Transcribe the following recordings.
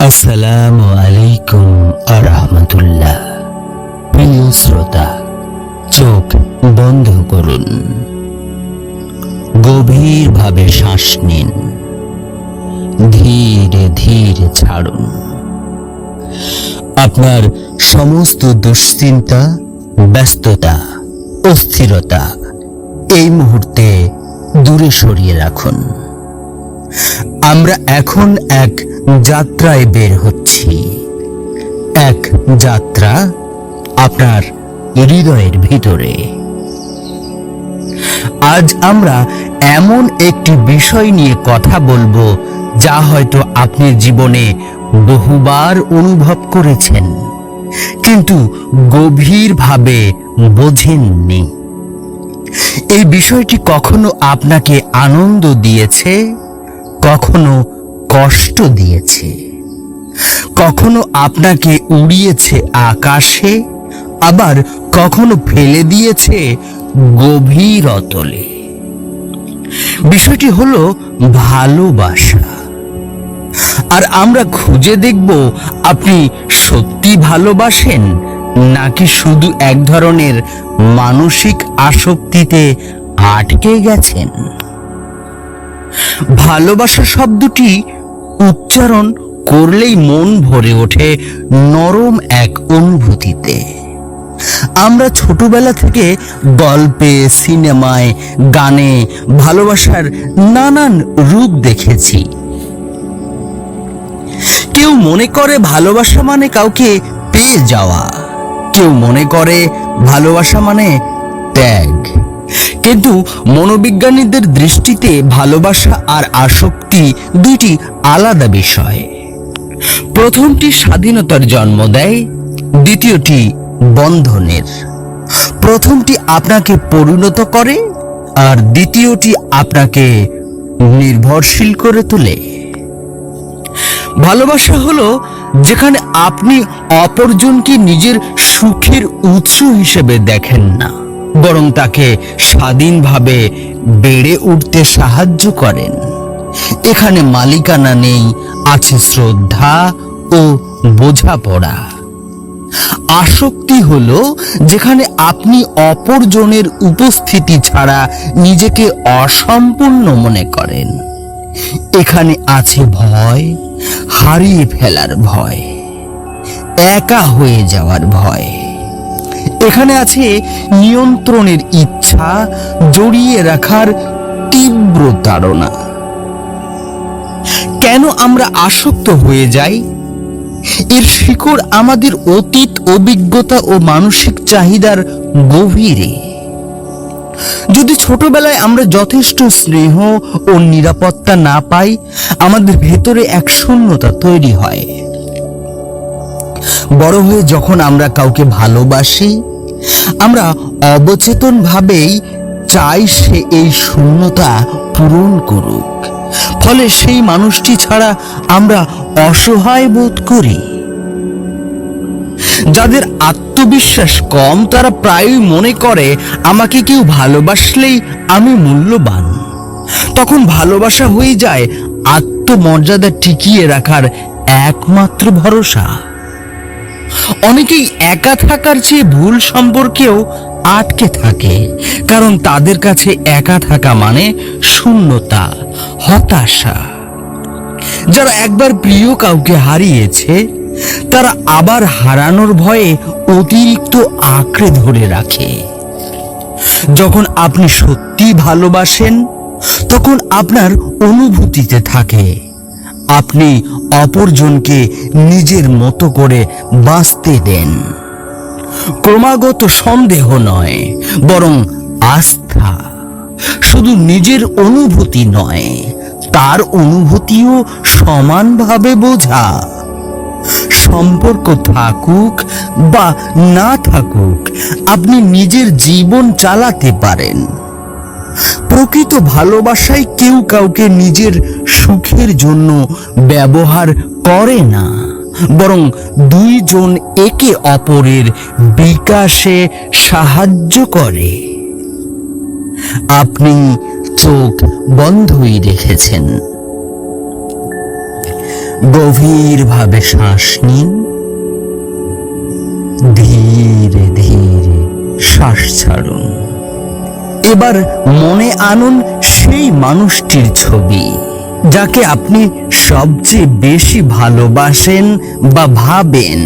আসসালামু আলাইকুম আরহামতুল্লাহ প্রিয় শ্রোতা, চোখ বন্ধ করুন। গভীরভাবে শ্বাস নিন। ধীরে ধীরে ছাড়ুন। আপনার সমস্ত দুশ্চিন্তা, ব্যস্ততা, অস্থিরতা এই মুহূর্তে দূরে সরিয়ে রাখুন। আমরা এখন এক যাত্রায় বের হচ্ছি। এক যাত্রা আপনার হৃদয়ের ভিতরে। আজ আমরা এমন একটি বিষয় নিয়ে কথা বলব, যা হয়তো আপনি জীবনে বহুবার অনুভব করেছেন, কিন্তু গভীরভাবে বোঝেননি। এই বিষয়টি কখনো আপনাকে আনন্দ দিয়েছে? কখনো কষ্ট দিয়েছে, কখনো আপনাকে উড়িয়েছে আকাশে, আবার কখনো ফেলে দিয়েছে গভীর অতলে। বিষয়টি হলো ভালোবাসা। আর আমরা খুঁজে দেখব আপনি সত্যি ভালোবাসেন নাকি শুধু এক ধরনের মানসিক আসক্তিতে আটকে গেছেন? ভালোবাসা শব্দটি উচ্চারণ করলেই মন ভরে ওঠে নরম এক অনুভূতিতে। আমরা ছোটবেলা থেকে গল্পে, সিনেমায়, গানে ভালোবাসার নানান রূপ দেখেছি। কেউ মনে করে ভালোবাসা মানে কাউকে পেয়ে যাওয়া। কেউ মনে করে ভালোবাসা মানে ত্যাগ। কিন্তু মনোবিজ্ঞানীদের দৃষ্টিতে ভালোবাসা আর আসক্তি দুইটি আলাদা বিষয়। প্রথমটি স্বাধীনতার জন্ম দেয়, দ্বিতীয়টি বন্ধনের। প্রথমটি আপনাকে পরিণত করে আর দ্বিতীয়টি আপনাকে নির্ভরশীল করে তোলে। ভালোবাসা হলো যেখানে আপনি অপরজনকে নিজের সুখের উৎস হিসেবে দেখেন না। বরং তাকে স্বাধীনভাবে বেড়ে উঠতে সাহায্য করেন। এখানে মালিকানা নেই, আছে শ্রদ্ধা ও বোঝাপড়া। আসক্তি হলো যেখানে আপনি অপরজনের উপস্থিতি ছাড়া নিজেকে অসম্পূর্ণ মনে করেন। এখানে আছে ভয়, হারিয়ে ফেলার ভয়, একা হয়ে যাওয়ার ভয়। এখানে আছে নিয়ন্ত্রণের ইচ্ছা, জড়িয়ে রাখার তীব্র তাড়না কেন আমরা আসক্ত হয়ে যাই? এর শিকড় আমাদের অতীত অভিজ্ঞতা ও মানসিক চাহিদার গভীরে। যদি ছোটবেলায় আমরা যথেষ্ট স্নেহ ও নিরাপত্তা না পাই, আমাদের ভেতরে এক শূন্যতা তৈরি হয়। বড় হয়ে যখন আমরা কাউকে ভালোবাসি, আমরা অবচেতন ভাবেই চাই সে এই শূন্যতা পূরণ করুক। ফলে সেই মানুষটি ছাড়া আমরা অসহায় বোধ করি। যাদের আত্মবিশ্বাস কম, তারা প্রায়ই মনে করে, আমাকে কেউ ভালোবাসলেই আমি মূল্যবান। তখন ভালোবাসা হয়ে যায়, আত্মমর্যাদা টিকিয়ে রাখার একমাত্র ভরসা। অনেকেই একা থাকার চেয়ে ভুল সম্পর্কেও আটকে থাকে, কারণ তাদের কাছে একা থাকা মানে শূন্যতা, হতাশা। যারা একবার প্রিয় কাউকে হারিয়েছে, তারা আবার হারানোর ভয়ে অতিরিক্ত আঁকড়ে ধরে রাখে। যখন আপনি সত্যি ভালোবাসেন, তখন আপনার অনুভূতিতে থাকে। আপনি অপরজনকে নিজের মতো করে বাঁচতে দেন। ক্রমাগত সন্দেহ নয়, বরং আস্থা। শুধু নিজের অনুভূতি নয়, তার অনুভূতিও সমানভাবে বোঝা। সম্পর্ক থাকুক বা না থাকুক, আপনি নিজের জীবন চালাতে পারেন। প্রকৃত ভালোবাসায় কেউ কাউকে নিজের সুখের জন্য ব্যবহার করে না। বরং দুইজন একে অপরের বিকাশে সাহায্য করে। আপনি চোখ বন্ধই রেখেছেন। গভীরভাবে শ্বাস নিন। ধীরে ধীরে শ্বাস ছাড়ুন। এবার মনে আনুন সেই মানুষটির ছবি, যাকে আপনি সবচেয়ে বেশি ভালোবাসেন বা ভাবেন।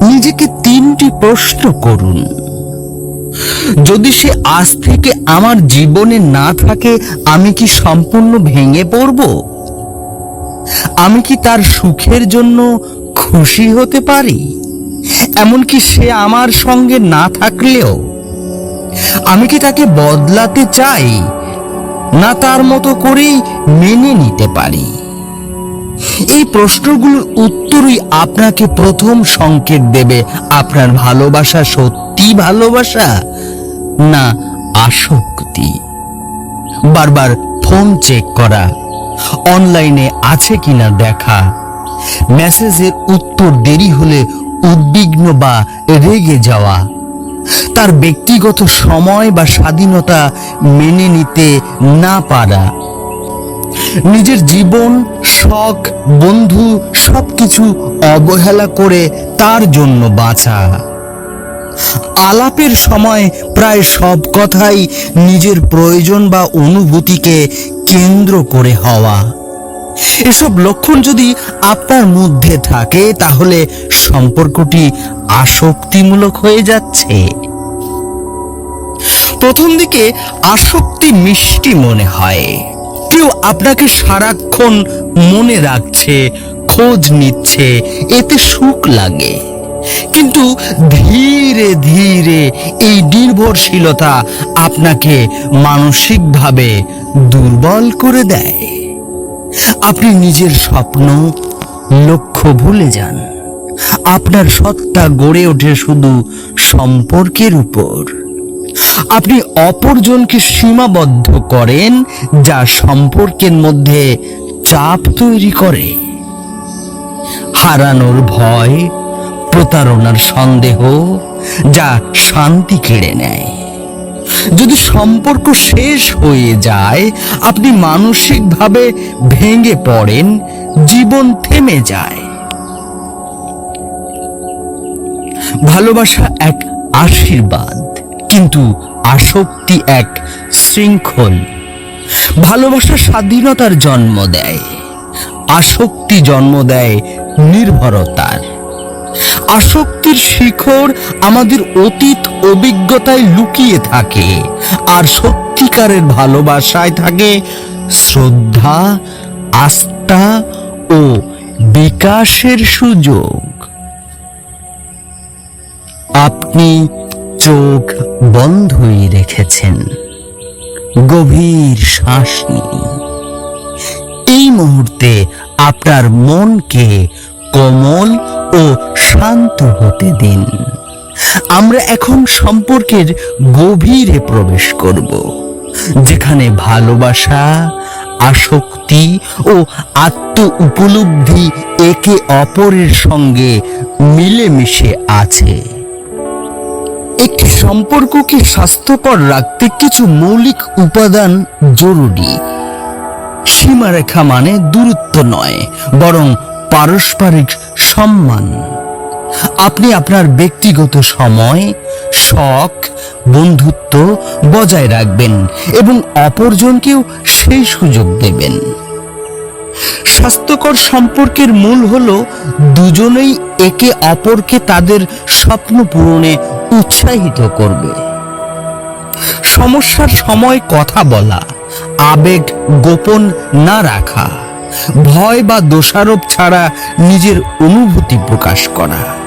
নিজেকে তিনটি প্রশ্ন করুন। যদি সে আজ থেকে আমার জীবনে না থাকে, আমি কি সম্পূর্ণ ভেঙে পড়ব? আমি কি তার সুখের জন্য খুশি হতে পারি? এমনকি সে আমার সঙ্গে না থাকলেও আমি কি তাকে বদলাতে চাই? না তার মতো করেই মেনে নিতে পারি। এই প্রশ্নগুলোর উত্তরই আপনাকে প্রথম সংকেত দেবে, আপনার ভালোবাসা সত্যি ভালোবাসা না আসক্তি? বারবার ফোন চেক করা, অনলাইনে আছে কিনা দেখা, মেসেজের উত্তর দেরি হলে উদ্বিগ্ন বা রেগে যাওয়া তার ব্যক্তিগত সময় বা স্বাধীনতা মেনে নিতে না পারা। নিজের জীবন, শখ, বন্ধু সবকিছু অবহেলা করে তার জন্য বাঁচা। আলাপের সময় প্রায় সব কথাই নিজের প্রয়োজন বা অনুভূতিকে কেন্দ্র করে হওয়া। এসব লক্ষণ যদি আপনার মধ্যে থাকে, তাহলে সম্পর্কটি আসক্তিমূলক হয়ে যাচ্ছে। প্রথম দিকে আসক্তি মিষ্টি মনে হয়। কেউ আপনাকে সারাক্ষণ মনে রাখছে, খোঁজ নিচ্ছে, এতে সুখ লাগে। কিন্তু ধীরে ধীরে এই নির্ভরশীলতা আপনাকে মানসিকভাবে দুর্বল করে দেয়। আপনি নিজের স্বপ্ন লক্ষ্য ভুলে যান। আপনার সত্তা গড়ে ওঠে শুধু সম্পর্কের উপর। আপনি অপরজনকে সীমাবদ্ধ করেন, যা সম্পর্কের মধ্যে চাপ তৈরি করে। হারানোর ভয়, প্রতারণার সন্দেহ, যা শান্তি কেড়ে নেয়। যদি সম্পর্ক শেষ হয়ে যায়, আপনি মানসিকভাবে ভেঙে পড়েন, জীবন থেমে যায়। ভালোবাসা এক আশীর্বাদ, কিন্তু আসক্তি এক শৃঙ্খল। ভালোবাসা স্বাধীনতার জন্ম দেয়, আসক্তি জন্ম দেয় নির্ভরতার। আসক্তির শিখর আমাদের অতীত অভিজ্ঞতায় লুকিয়ে থাকে আর সত্যিকারের ভালোবাসায় থাকে শ্রদ্ধা, আস্থা ও বিকাশের সুযোগ। আপনি চোখ বন্ধই রেখেছেন, গভীর শ্বাস নিন। এই মুহূর্তে আপনার মনকে কোমল ও শান্ত হতে দিন। আমরা এখন সম্পর্কের গভীরে প্রবেশ করব, যেখানে ভালোবাসা, আসক্তি ও আত্ম উপলব্ধি একে অপরের সঙ্গে মিলেমিশে আছে। একটি সম্পর্ককে স্বাস্থ্যকর রাখতে কিছু মৌলিক উপাদান জরুরি। সীমারেখা মানে দূরত্ব নয়, বরং পারস্পরিক সম্মান। আপনি আপনার ব্যক্তিগত সময়, শখ, বন্ধুত্ব বজায় রাখবেন এবং অপরজনকেও সেই সুযোগ দেবেন। স্বাস্থ্যকর সম্পর্কের মূল হলো দুজনেই একে অপরকে তাদের স্বপ্ন পূরণে উৎসাহিত করবে। সমস্যার সময় কথা বলা, আবেগ গোপন না রাখা, ভয় বা দোষারোপ ছাড়া নিজের অনুভূতি প্রকাশ করা।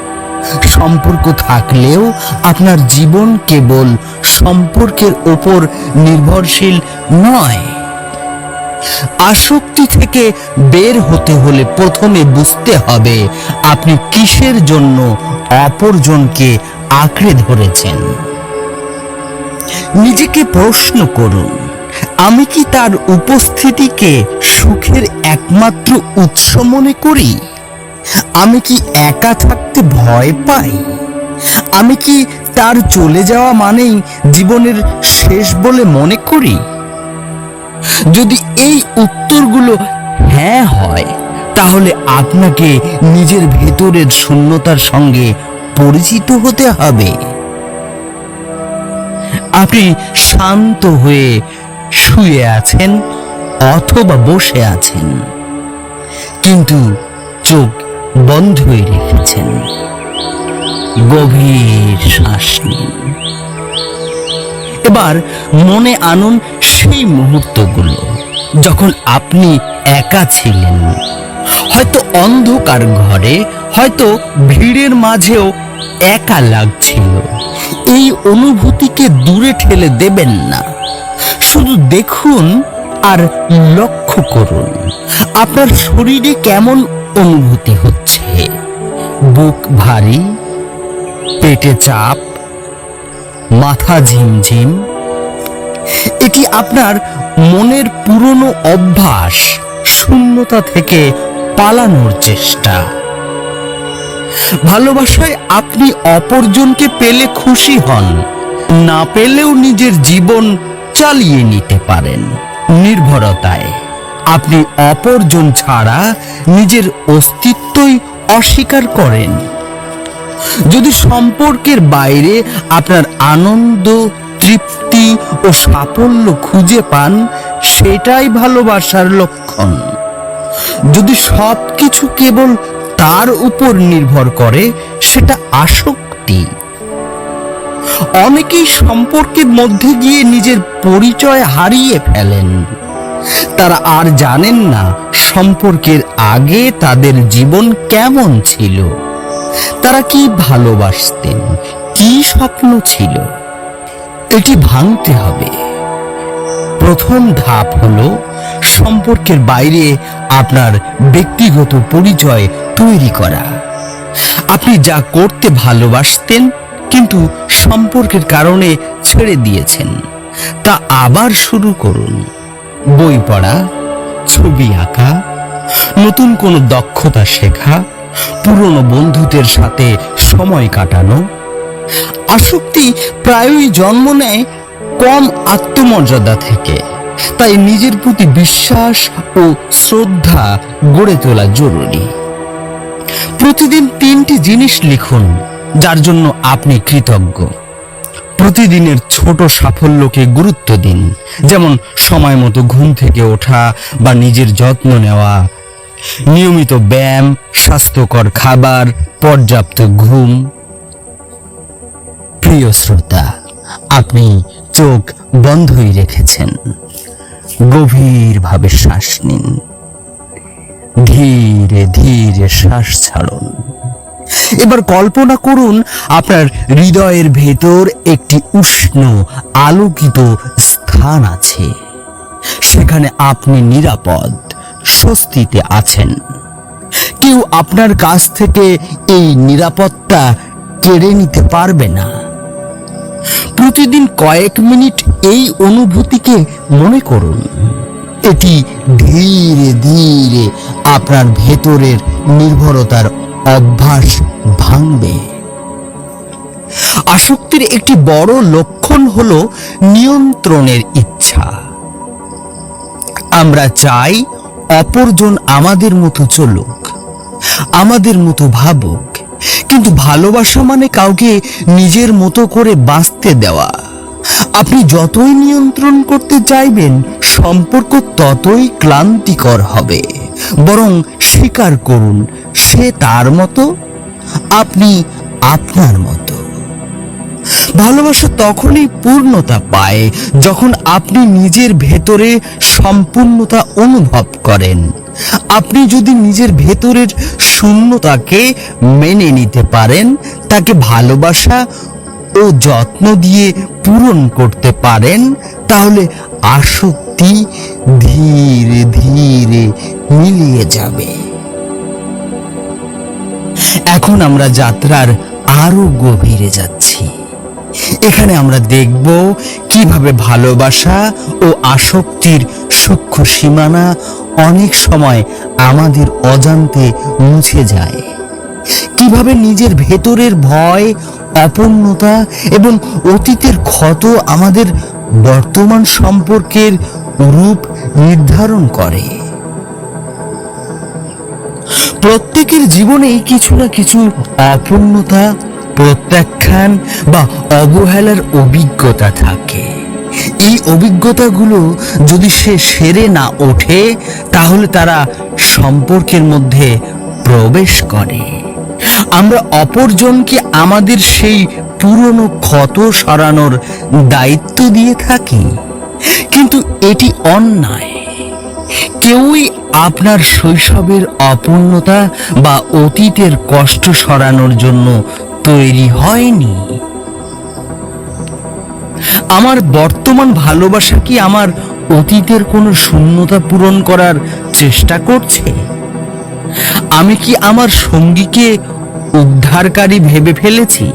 সম্পর্ক থাকলেও আপনার জীবন কেবল সম্পর্কের ওপর নির্ভরশীল নয়। আসক্তি থেকে বের হতে হলে প্রথমে বুঝতে হবে আপনি কিসের জন্য অপরজনকে আঁকড়ে ধরেছেন। নিজেকে প্রশ্ন করুন, আমি কি তার উপস্থিতিকে সুখের একমাত্র উৎস মনে করি? আমি কি একা থাকতে ভয় পাই? আমি কি তার চলে যাওয়া মানেই জীবনের শেষ বলে মনে করি? যদি এই উত্তরগুলো হ্যাঁ হয়, তাহলে আপনাকে নিজের ভেতরের শূন্যতার সঙ্গে পরিচিত হতে হবে। আপনি শান্ত হয়ে শুয়ে আছেন অথবা বসে আছেন। কিন্তু চোখ বন্ধই রেখেছেন গভীর শ্বাস এবার মনে আনুন সেই মুহূর্তগুলো, যখন আপনি একা ছিলেন। হয়তো অন্ধকার ঘরে, হয়তো ভিড়ের মাঝেও একা লাগছিল। এই অনুভূতিকে দূরে ঠেলে দেবেন না। শুধু দেখুন আর লক্ষ্য করুন, আপনার শরীরে কেমন অনুভূতি হচ্ছে। বুক ভারী, পেটে চাপ, মাথা ঝিমঝিম। এটি আপনার মনের পুরনো অভ্যাস, শূন্যতা থেকে পালানোর চেষ্টা। ভালোবাসায় আপনি অপরজনকে পেলে খুশি হন, না পেলেও নিজের জীবন চালিয়ে নিতে পারেন নির্ভরতায়। আপনি অপরজন ছাড়া নিজের অস্তিত্বই অস্বীকার করেন। যদি সম্পর্কের বাইরে আপনার আনন্দ, তৃপ্তি ও সাফল্য খুঁজে পান, সেটাই ভালোবাসার লক্ষণ। যদি সব কিছু কেবল তার উপর নির্ভর করে, সেটা আসক্তি। অনেকেই সম্পর্কের মধ্যে গিয়ে নিজের পরিচয় হারিয়ে ফেলেন। তারা আর জানেন না সম্পর্কের আগে তাদের জীবন কেমন ছিল। তারা কি ভালোবাসতেন, কি স্বপ্ন ছিল? এটি ভাঙতে হবে। প্রথম ধাপ হলো সম্পর্কের বাইরে আপনার ব্যক্তিগত পরিচয় তৈরি করা। আপনি যা করতে ভালোবাসতেন, কিন্তু সম্পর্কের কারণে ছেড়ে দিয়েছেন। তা আবার শুরু করুন। বই পড়া, ছবি আঁকা, নতুন কোনো দক্ষতা শেখা, পুরনো বন্ধুদের সাথে সময় কাটানো, আসক্তি প্রায়ই জন্ম নেয় কম আত্মমর্যাদা থেকে। তাই নিজের প্রতি বিশ্বাস ও শ্রদ্ধা গড়ে তোলা জরুরি। প্রতিদিন তিনটি জিনিস লিখুন, যার জন্য আপনি কৃতজ্ঞ। প্রতিদিনের ছোট সাফল্যকে গুরুত্ব দিন। যেমন সময় মতো ঘুম থেকে ওঠা বা নিজের যত্ন নেওয়া। নিয়মিত ব্যায়াম, স্বাস্থ্যকর খাবার, পর্যাপ্ত ঘুম। প্রিয় শ্রোতা, আপনি চোখ বন্ধই রেখেছেন। গভীরভাবে শ্বাস নিন। ধীরে ধীরে শ্বাস ছাড়ুন। এবার কল্পনা করুন, আপনার হৃদয়ের ভেতর একটি উষ্ণ, আলোকিত স্থান আছে। সেখানে আপনি নিরাপদ, স্বস্তিতে আছেন। কেউ আপনার কাছ থেকে এই নিরাপত্তা কেড়ে নিতে পারবে না। প্রতিদিন কয়েক মিনিট এই অনুভূতিকে মনে করুন। এটি ধীরে ধীরে আপনার ভেতরের নির্ভরতার অভ্যাস ভাঙবে। আসক্তির একটি বড় লক্ষণ হলো নিয়ন্ত্রণের ইচ্ছা। আমরা চাই অপরজন আমাদের মতো চলুক, আমাদের মতো ভাবুক, কিন্তু ভালোবাসা মানে কাউকে নিজের মতো করে বাঁচতে দেওয়া। আপনি যতই নিয়ন্ত্রণ করতে চাইবেন, সম্পর্ক ততই ক্লান্তিকর হবে, বরং স্বীকার করুন সে তার মতো, আপনি আপনার মতো। ভালোবাসা তখনই পূর্ণতা পায় যখন আপনি নিজের ভেতরে সম্পূর্ণতা অনুভব করেন। আপনি যদি নিজের ভেতরের শূন্যতাকে মেনে নিতে পারেন, তাকে ভালোবাসা ও যত্ন দিয়ে পূরণ করতে পারেন, তাহলে আসক্তি ধীরে ধীরে মিলিয়ে যাবে। এখন আমরা যাত্রার আরও গভীরে যাচ্ছি। এখানে আমরা দেখব কীভাবে ভালোবাসা ও আসক্তির সূক্ষ্ম সীমানা অনেক সময় আমাদের অজান্তে মুছে যায়। কীভাবে নিজের ভেতরের ভয়, অপূর্ণতা এবং অতীতের ক্ষত আমাদের বর্তমান সম্পর্কের রূপ নির্ধারণ করে। প্রত্যেকের জীবনেই কিছু না কিছু অপূর্ণতা, প্রত্যাখ্যান বা অবহেলার অভিজ্ঞতা থাকে। এই অভিজ্ঞতাগুলো যদি সে সেরে না ওঠে, তাহলে তারা সম্পর্কের মধ্যে প্রবেশ করে। আমরা অপরজনকে আমাদের সেই পুরনো ক্ষত সরানোর দায়িত্ব দিয়ে থাকি। কিন্তু এটি অন্যায়। কেউই আপনার শৈশবের অপূর্ণতা বা অতীতের কষ্ট সরানোর জন্য তৈরি হয়নি। আমার বর্তমান ভালোবাসা কি আমার অতীতের কোনো শূন্যতা পূরণ করার চেষ্টা করছে? আমি কি আমার সঙ্গীকে উদ্ধারকারী ভেবে ফেলেছি?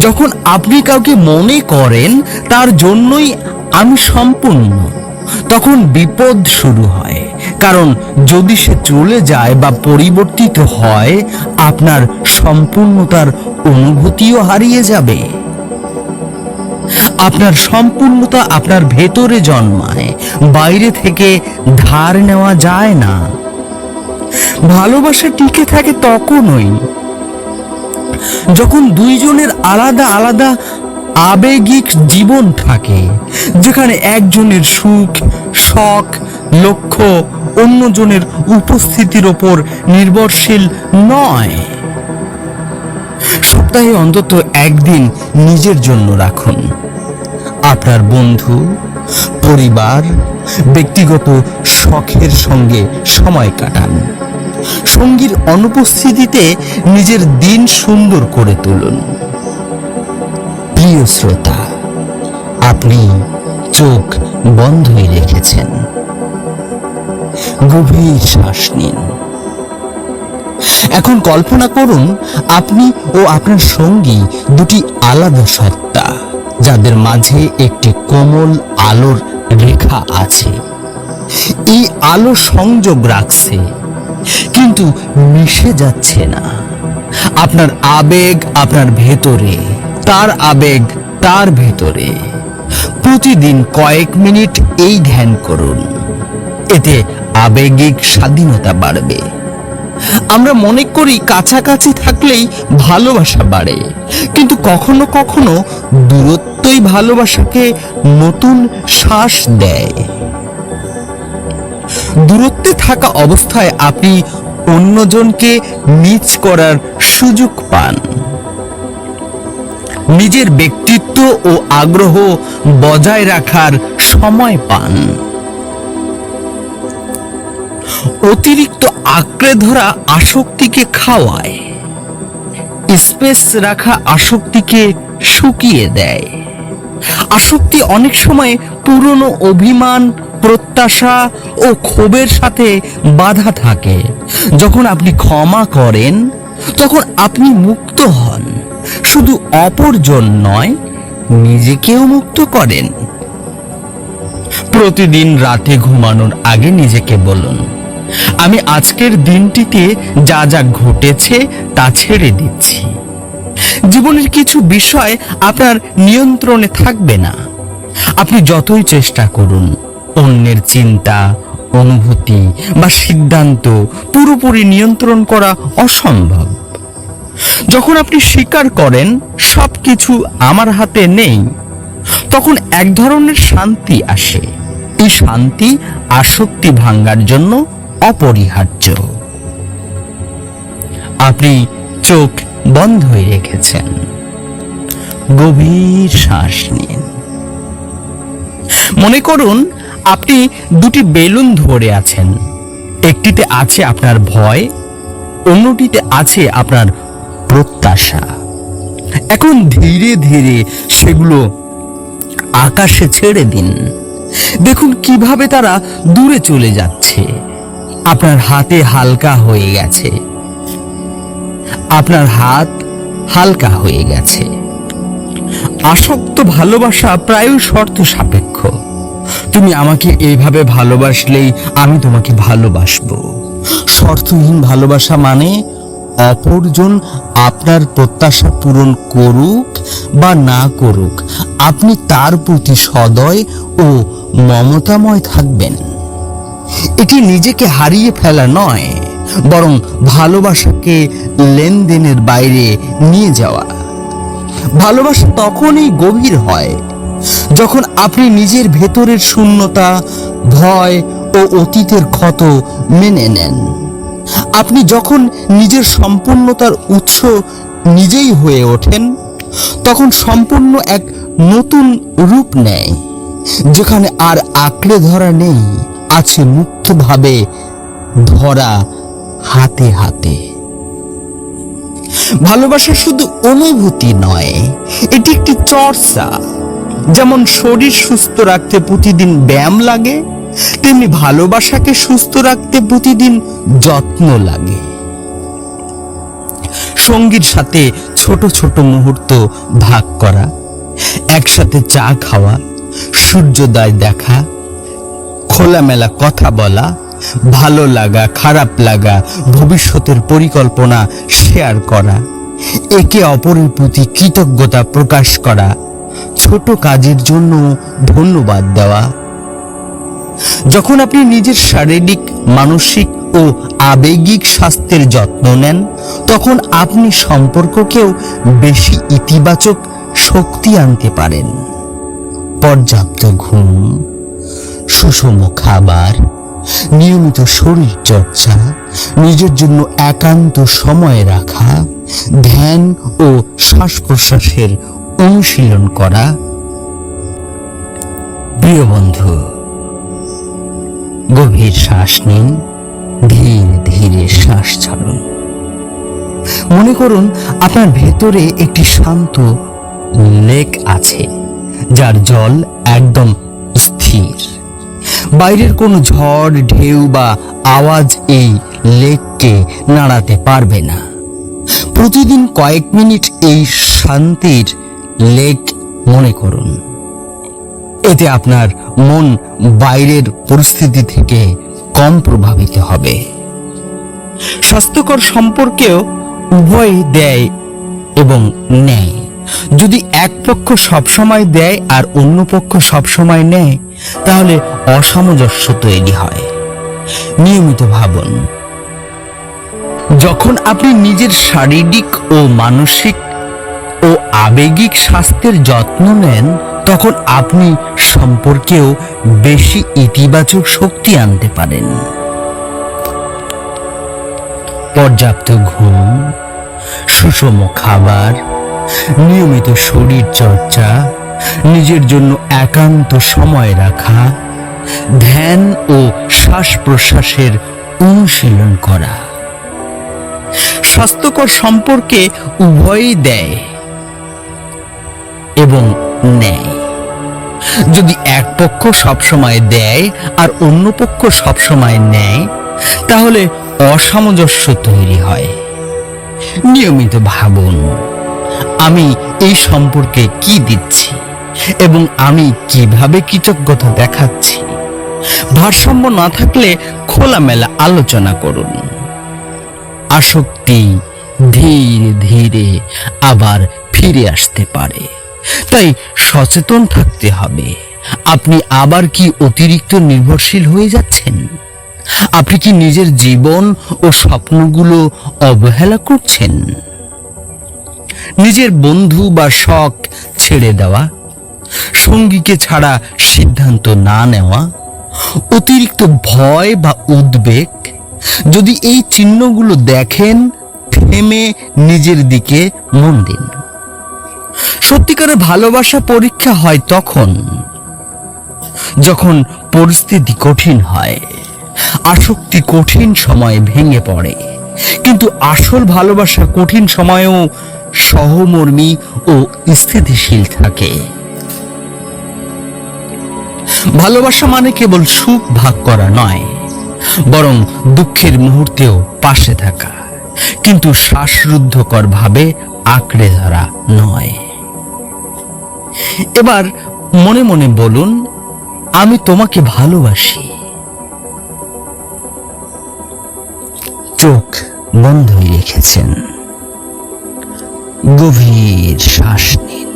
যখন আপনি কাউকে মনে করেন, তার জন্যই আমি সম্পূর্ণ। তখন বিপদ শুরু হয়। কারণ যদি সে চলে যায় বা পরিবর্তিত হয়, আপনার সম্পূর্ণতার অনুভূতিও হারিয়ে যাবে। আপনার সম্পূর্ণতা আপনার ভেতরে জন্মায়, বাইরে থেকে ধার নেওয়া যায় না। ভালোবাসা টিকে থাকে তখনই, যখন দুইজনের আলাদা আলাদা আবেগিক জীবন থাকে, যেখানে একজনের সুখ, শখ, লক্ষ্য অন্যজনের উপস্থিতির ওপর নির্ভরশীল নয়। সপ্তাহে অন্তত একদিন নিজের জন্য রাখুন। আপনার বন্ধু, পরিবার, ব্যক্তিগত শখের সঙ্গে সময় কাটান। সঙ্গীর অনুপস্থিতিতে নিজের দিন সুন্দর করে তুলুন। প্রিয় শ্রোতা, আপনি চোখ বন্ধই রেখেছেন। গভীর শ্বাস নিন। এখন কল্পনা করুন, আপনি ও আপনার সঙ্গী দুটি আলাদা সত্তা, যাদের মাঝে একটি কোমল আলোর রেখা আছে। এই আলো সংযোগ রাখছে, কিন্তু মিশে যাচ্ছে না। আপনার আবেগ আপনার ভেতরে তার আবেগ তার ভেতরে। প্রতিদিন কয়েক মিনিট এই ধ্যান করুন। এতে আবেগিক স্বাধীনতা বাড়বে। আমরা মনে করি কাছাকাছি থাকলেই ভালোবাসা বাড়ে, কিন্তু কখনো কখনো দূরত্বই ভালোবাসাকে নতুন শ্বাস দেয়। দূরত্বে থাকা অবস্থায় আপনি অন্যজনকে নিচ করার সুযোগ পান। নিজের ব্যক্তিত্ব ও আগ্রহ বজায় রাখার সময় পান। অতিরিক্ত আঁকড়ে ধরা আসক্তিকে খাওয়ায়। স্পেস রাখা আসক্তিকে শুকিয়ে দেয়। আসক্তি অনেক সময় পুরনো অভিমান, প্রত্যাশা ও ক্ষোভের সাথে বাধা থাকে। যখন আপনি ক্ষমা করেন, তখন আপনি মুক্ত হন। শুধু অপরজন নয়, নিজেকেও মুক্ত করেন। প্রতিদিন রাতে ঘুমানোর আগে নিজেকে বলুন, আমি আজকের দিনটিতে যা যা ঘটেছে তা ছেড়ে দিচ্ছি। জীবনের কিছু বিষয় আপনার নিয়ন্ত্রণে থাকবে না। আপনি যতই চেষ্টা করুন, অন্যের চিন্তা, অনুভূতি বা সিদ্ধান্ত পুরোপুরি নিয়ন্ত্রণ করা অসম্ভব। যখন আপনি স্বীকার করেন, সবকিছু আমার হাতে নেই, তখন এক ধরনের শান্তি আসে। এই শান্তি আসক্তি ভাঙ্গার জন্য অপরিহার্য। আপনি চোখ বন্ধ হয়ে রেখেছেন। গভীর শ্বাস নিন। মনে করুন, আপনি দুটি বেলুন ধরে আছেন। একটিতে আছে আপনার ভয়, অন্যটিতে আছে আপনার প্রত্যাশা। এখন ধীরে ধীরে সেগুলো আকাশে ছেড়ে দিন। দেখুন কীভাবে তারা দূরে চলে যাচ্ছে। আপনার হাতে হালকা হয়ে গেছে। আপনার হাত হালকা হয়ে গেছে। আসক্ত ভালোবাসা প্রায় শর্ত সাপেক্ষ। তুমি আমাকে এইভাবে ভালোবাসলেই আমি তোমাকে ভালোবাসবো। শর্তহীন ভালোবাসা মানে অপরজন আপনার প্রত্যাশা পূরণ করুক বা না করুক, আপনি তার প্রতি সদয় ও মমতাময় থাকবেন। এটি নিজেকে হারিয়ে ফেলা নয়, বরং ভালোবাসাকে লেনদেনের বাইরে নিয়ে যাওয়া। ভালোবাসা তখনই গভীর হয় যখন আপনি নিজের ভেতরের শূন্যতা, ভয় ও অতীতের ক্ষত মেনে নেন। আপনি যখন নিজের সম্পূর্ণতার উৎস নিজেই হয়ে ওঠেন, তখন সম্পূর্ণ এক নতুন রূপ নেয়, যেখানে আর আঁকড়ে ধরা নেই, আছে মুক্তভাবে ধরা হাতে হাতে। ভালোবাসা শুধু অনুভূতি নয়, এটি একটি চর্চা, যেমন শরীর সুস্থ রাখতে প্রতিদিন ব্যায়াম লাগে তেমনি ভালোবাসাকে সুস্থ রাখতে প্রতিদিন যত্ন লাগে। সঙ্গীর সাথে ছোট ছোট মুহূর্ত ভাগ করা, একসাথে চা খাওয়া, সূর্যোদয় দেখা, খোলামেলা কথা বলা, ভালো লাগা, খারাপ লাগা, ভবিষ্যতের পরিকল্পনা শেয়ার করা, একে অপরের প্রতি কৃতজ্ঞতা প্রকাশ করা, ছোট কাজের জন্য ধন্যবাদ দেওয়া যখন আপনি নিজের শারীরিক, মানসিক ও আবেগিক স্বাস্থ্যের যত্ন নেন, তখন আপনি সম্পর্ককেও বেশি ইতিবাচক শক্তি আনতে পারেন। পর্যাপ্ত ঘুম, সুষম খাবার, নিয়মিত শরীর চর্চা নিজের জন্য একান্ত সময় রাখা, ধ্যান ও শ্বাস প্রশ্বাসের অনুশীলন করা। প্রিয় বন্ধু গভীর শ্বাস নিন, ধীরে ধীরে শ্বাস ছাড়ুন। মনে করুন, আপনার ভেতরে একটি শান্ত লেক আছে, যার জল একদম স্থির। বাইরের কোনো ঝড়, ঢেউ বা আওয়াজ এই লেককে নাড়াতে পারবে না। প্রতিদিন কয়েক মিনিট এই শান্তির লেক মনে করুন। এতে আপনার মন বাইরের পরিস্থিতি থেকে কম প্রভাবিত হবে। স্বাস্থ্যকর সম্পর্কেও উভয় দেয় এবং নেয়। যদি এক পক্ষ সবসময় দেয় আর অন্য পক্ষ সবসময় নেয়, তাহলে অসামঞ্জস্য তৈরি হয়। নিয়মিত ভাবুন। যখন আপনি নিজের শারীরিক ও মানসিক ও আবেগিক স্বাস্থ্যের যত্ন নেন তখন আপনি সম্পর্কেও বেশি ইতিবাচক শক্তি আনতে পারেন। পর্যাপ্ত ঘুম, সুষম খাবার, নিয়মিত শরীর চর্চা, নিজের জন্য একান্ত সময় রাখা, ধ্যান ও শ্বাস প্রশ্বাসের অনুশীলন করা। স্বাস্থ্যকর সম্পর্কে উভয়ই দেয় এবং নেয়। যদি এক পক্ষ সবসময় দেয় আর অন্য পক্ষ সবসময় নেয়, তাহলে অসামঞ্জস্য তৈরি হয়। নিয়মিত ভাবুন, আমি এই সম্পর্কে কি দিচ্ছি এবং আমি কীভাবে কৃতজ্ঞতা দেখাচ্ছি। ভারসাম্য না থাকলে খোলামেলা আলোচনা করুন। আসক্তি ধীরে ধীরে আবার ফিরে আসতে পারে। তাই সচেতন থাকতে হবে। আপনি আবার কি অতিরিক্ত নির্ভরশীল হয়ে যাচ্ছেন? আপনি কি নিজের জীবন ও স্বপ্নগুলো অবহেলা করছেন? নিজের বন্ধু বা শখ ছেড়ে দেওয়া, সঙ্গীকে ছাড়া সিদ্ধান্ত না নেওয়া, অতিরিক্ত ভয় বা উদ্বেগ, যদি এই চিহ্নগুলো দেখেন, থেমে নিজের দিকে মন দিন। সত্যিকারের ভালোবাসা পরীক্ষা হয় তখন, যখন পরিস্থিতি কঠিন হয়, আসক্তি কঠিন সময়ে ভেঙে পড়ে। কিন্তু আসল ভালোবাসা কঠিন সময়েও সহমর্মী ও স্থিতিশীল থাকে। ভালোবাসা মানে কেবল সুখ ভাগ করা নয়, বরং দুঃখের মুহূর্তেও পাশে থাকা। কিন্তু শ্বাসরুদ্ধকর ভাবে আঁকড়ে ধরা নয়। এবার মনে মনে বলুন, আমি তোমাকে ভালোবাসি। চোখ বন্ধই রেখেছেন। গভীর শ্বাস নিন।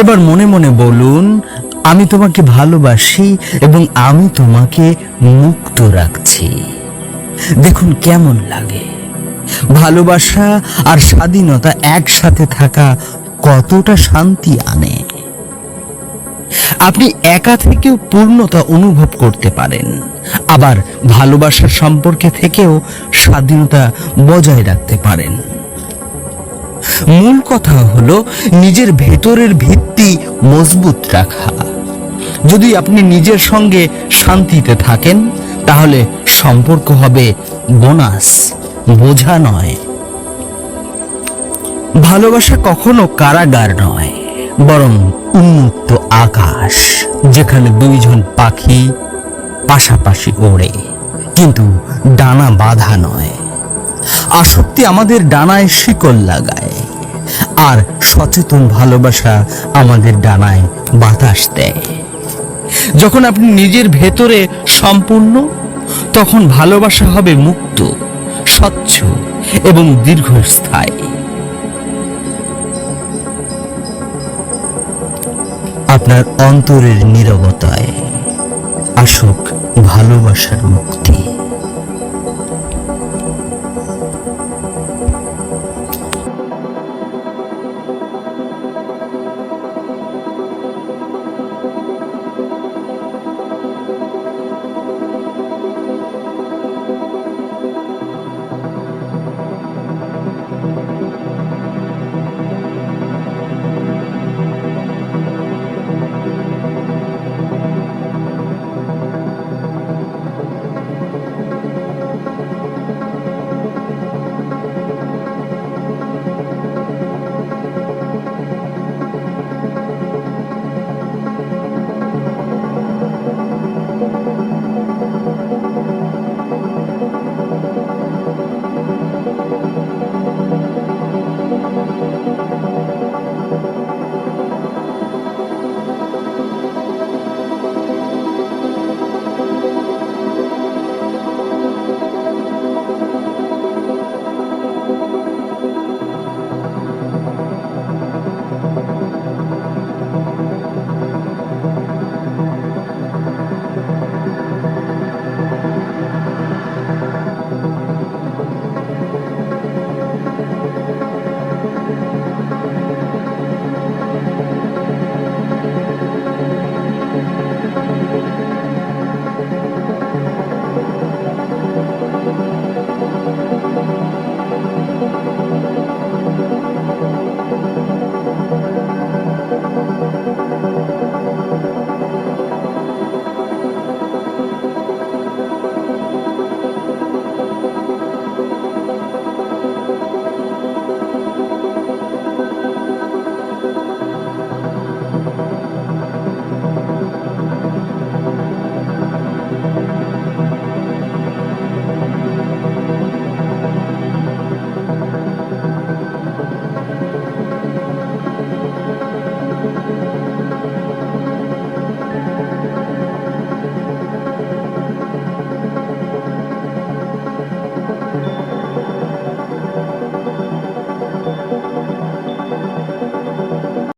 এবার মনে মনে বলুন, আমি তোমাকে ভালোবাসি এবং আমি তোমাকে মুক্ত রাখছি। দেখুন কেমন লাগে। ভালোবাসা আর স্বাধীনতা একসাথে থাকা কতটা শান্তি আনে। আপনি একা থেকেও পূর্ণতা অনুভব করতে পারেন। আবার ভালোবাসার সম্পর্কে থেকেও স্বাধীনতা বজায় রাখতে পারেন। মূল কথা হলো নিজের ভেতরের ভিত্তি মজবুত রাখা। যদি আপনি নিজের সঙ্গে শান্তিতে থাকেন, তাহলে সম্পর্ক হবে বোনাস, বোঝা নয়। ভালোবাসা কখনো কারাগার নয়, বরং উন্মুক্ত আকাশ, যেখানে দুইজন পাখি পাশাপাশি ওড়ে। কিন্তু ডানা বাঁধা নয়, আসক্তি আমাদের ডানায় শিকল লাগায়, আর সচেতন ভালোবাসা আমাদের ডানায় বাতাস দেয়। যখন আপনি নিজের ভেতরে সম্পূর্ণ, তখন ভালোবাসা হবে মুক্ত, স্বচ্ছ এবং দীর্ঘস্থায়ী। আপনার অন্তরের নীরবতায় আসুক ভালোবাসার মুক্তি।